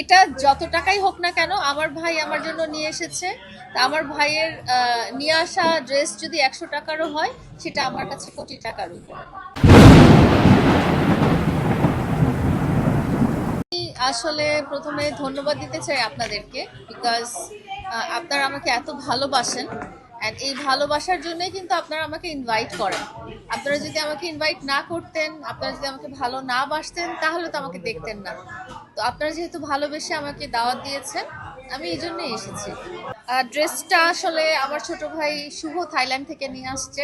এটা যত টাকাই হোক না কেন, আমার ভাই আমার জন্য নিয়ে এসেছে। তা আমার ভাইয়ের নিয়ে আসা ড্রেস যদি একশো টাকারও হয়, সেটা আমার কাছে কোটি টাকার উপর। আসলে প্রথমে ধন্যবাদ দিতে চাই আপনাদেরকে বিকজ আপনারা আমাকে এত ভালোবাসেন অ্যান্ড এই ভালোবাসার জন্যই কিন্তু আপনারা আমাকে ইনভাইট করেন। আপনারা যদি আমাকে ইনভাইট না করতেন, আপনারা যদি আমাকে ভালো না বাসতেন, তাহলে তো আমাকে দেখতেন না। তো আপনারা যেহেতু ভালোবেসে আমাকে দাওয়াত দিয়েছেন, আমি এই জন্যই এসেছি। ড্রেসটা আসলে আমার ছোট ভাই শুভ থাইল্যান্ড থেকে নিয়ে আসছে।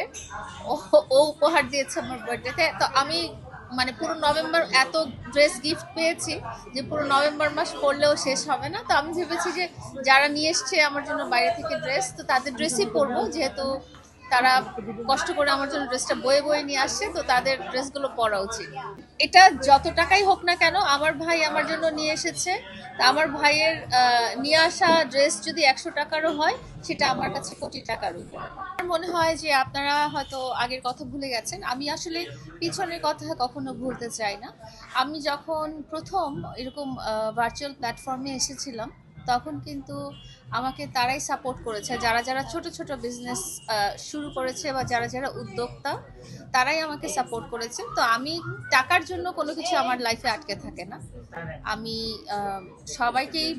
ও উপহার দিয়েছে আমার বার্থডেতে তো আমি মানে পুরো নভেম্বর এত ড্রেস গিফট পেয়েছি যে পুরো নভেম্বর মাস পরলেও শেষ হবে না। তো আমি ভেবেছি যে যারা নিয়ে এসছে আমার জন্য বাইরে থেকে ড্রেস তো তাদের ড্রেসই পরবো, যেহেতু তারা কষ্ট করে আমার জন্য ড্রেসটা বয়ে বয়ে নিয়ে আসছে, তো তাদের ড্রেসগুলো পরা উচিত। এটা যত টাকাই হোক না কেন, আমার ভাই আমার জন্য নিয়ে এসেছে। তা আমার ভাইয়ের নিয়ে আসা ড্রেস যদি একশো টাকারও হয়, সেটা আমার কাছে কোটি টাকার উপর। আমার মনে হয় যে আপনারা হয়তো আগের কথা ভুলে গেছেন, আমি আসলে পিছনের কথা কখনো ভুলতে চাই না। আমি যখন প্রথম এরকম ভার্চুয়াল প্ল্যাটফর্মে এসেছিলাম, তখন কিন্তু আমাকে তারাই সাপোর্ট করেছে। যারা যারা ছোট ছোট বিজনেস শুরু করেছে বা যারা যারা উদ্যোক্তা তারাই আমাকে সাপোর্ট করেছেন তো আমি টাকার জন্য কোনো কিছু আমার লাইফে আটকে থাকে না। আমি সবাইকেই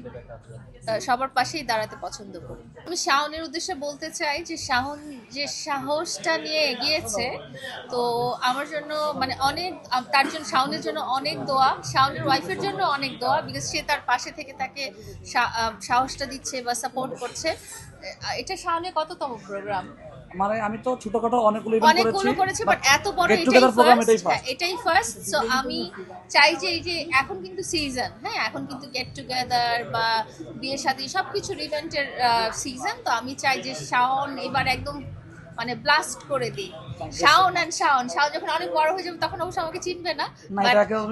সবার পাশেই দাঁড়াতে পছন্দ করি। আমি শাওনের উদ্দেশ্যে বলতে চাই যে শাওন যে সাহসটা নিয়ে এগিয়েছে, তো আমার জন্য মানে অনেক তার জন্য, শাওনের জন্য অনেক দোয়া। শাওনের ওয়াইফের জন্য অনেক দোয়া বিকজ সে তার পাশে থেকে তাকে সাহসটা দিচ্ছে বা সাপোর্ট করছে। এটা শাওনের কততম প্রোগ্রাম মানে আমি তো ছোটখাটো অনেকগুলো ইভেন্ট করেছি অনেকগুলো করেছি বাট এত বড় এটাই ফার্স্ট। এটাই ফার্স্ট সো আমি চাই যে এই যে এখন কিন্তু সিজন হ্যাঁ এখন কিন্তু গেট টুগেদার বা বিয়ে শাদী সবকিছু ইভেন্টের সিজন তো আমি চাই যে শাওন এবার একদম মানে ব্লাস্ট করে দিই। শাওন অ্যান্ড শাওন। শাওন যখন অনেক বড় হয়ে যাবে তখন অবশ্য আমাকে চিনবে না।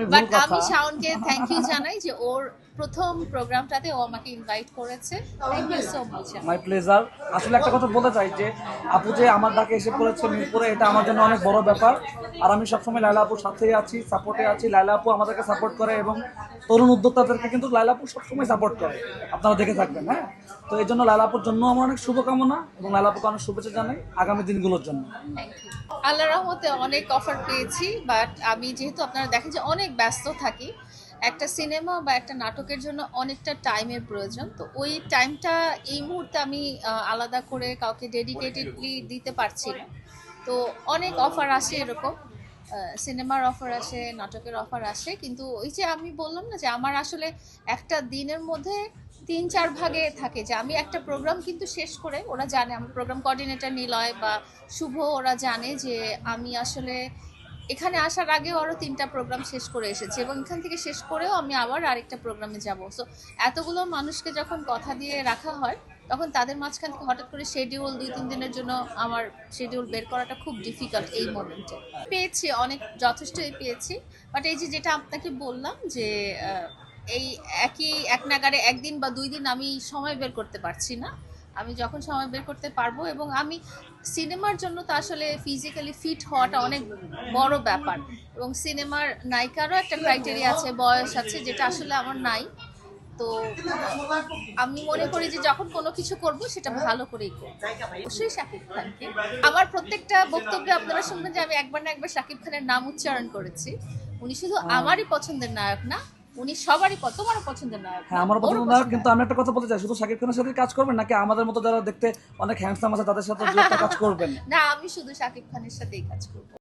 ভুল আমি শাওনকে থ্যাংক ইউ জানাই যে ওর প্রথম প্রোগ্রামটাতে ও আমাকে ইনভাইট করেছে। Thank you so much my pleasure আসলে একটা কথা বলতে চাই যে আপু যে আমার ডাকে এসে পড়েছে মিরপুরে এটা আমার জন্য অনেক বড় ব্যাপার। আর আমি সবসময় লাইলা আপুর সাথেই আছি সাপোর্টে আছি। লাইলা আপু আমাদেরকে সাপোর্ট করে এবং তরুণ উদ্যোক্তাদেরকে কিন্তু লাইলা আপু সবসময় সাপোর্ট করে। আপনারা দেখে থাকবেন হ্যাঁ? তো এই জন্য লাইলা আপুর জন্য আমার অনেক শুভকামনা এবং লাইলা আপুকে অনেক শুভেচ্ছা জানাই। আগামী দিনগুলোর জন্য। আল্লাহ রহমতে অনেক অফার পেয়েছি বাট আমি যেহেতু আপনারা দেখেন যে অনেক ব্যস্ত থাকি, একটা সিনেমা বা একটা নাটকের জন্য অনেকটা টাইমের প্রয়োজন। তো ওই টাইমটা এই মুহূর্তে আমি আলাদা করে কাউকে ডেডিকেটেডলি দিতে পারছি না। তো অনেক অফার আসে এরকম সিনেমার অফার আসে, নাটকের অফার আসে, কিন্তু ওই যে আমি বললাম না যে আমার আসলে একটা দিনের মধ্যে তিন, চার ভাগে থাকে যে আমি একটা প্রোগ্রাম কিন্তু শেষ করে ওরা জানে, আমার প্রোগ্রাম কোঅর্ডিনেটর নিলয় বা শুভ ওরা জানে যে আমি আসলে এখানে আসার আগেও আরও তিনটা প্রোগ্রাম শেষ করে এসেছি এবং এখান থেকে শেষ করেও আমি আবার আরেকটা প্রোগ্রামে যাব। সো এতগুলো মানুষকে যখন কথা দিয়ে রাখা হয়, তখন তাদের মাঝখান থেকে হঠাৎ করে শেডিউল দুই, তিন দিনের জন্য আমার শেডিউল বের করাটা খুব ডিফিকাল্ট এই মোমেন্টে পেয়েছি, অনেক, যথেষ্টই পেয়েছি। বাট এই যে যেটা আপনাকে বললাম যে এই একই এক নাগারে একদিন বা দুই দিন আমি সময় বের করতে পারছি না। আমি যখন সময় বের করতে পারব এবং আমি সিনেমার জন্য তো আসলে ফিজিক্যালি ফিট হওয়াটা অনেক বড় ব্যাপার এবং সিনেমার নায়িকারও একটা ক্রাইটেরিয়া আছে বয়স আছে যেটা আসলে আমার নাই। তো আমি মনে করি যে যখন কোনো কিছু করব সেটা ভালো করেই করব। অবশ্যই শাকিব খানকে। আমার প্রত্যেকটা বক্তব্যে আপনারা শুনবেন যে আমি একবার না একবার শাকিব খানের নাম উচ্চারণ করেছি। উনি শুধু আমারই পছন্দের নায়ক না উনি সবারই তোমারও পছন্দের নায়ক হ্যাঁ আমার পছন্দ না কিন্তু আমি একটা কথা বলতে চাই শুধু শাকিব খানের সাথে কাজ করবেন নাকি আমাদের মতো যারা দেখতে অনেক হ্যান্ডসাম আছে তাদের সাথে কাজ করবেন? না আমি শুধু শাকিব খানের সাথেই কাজ করব।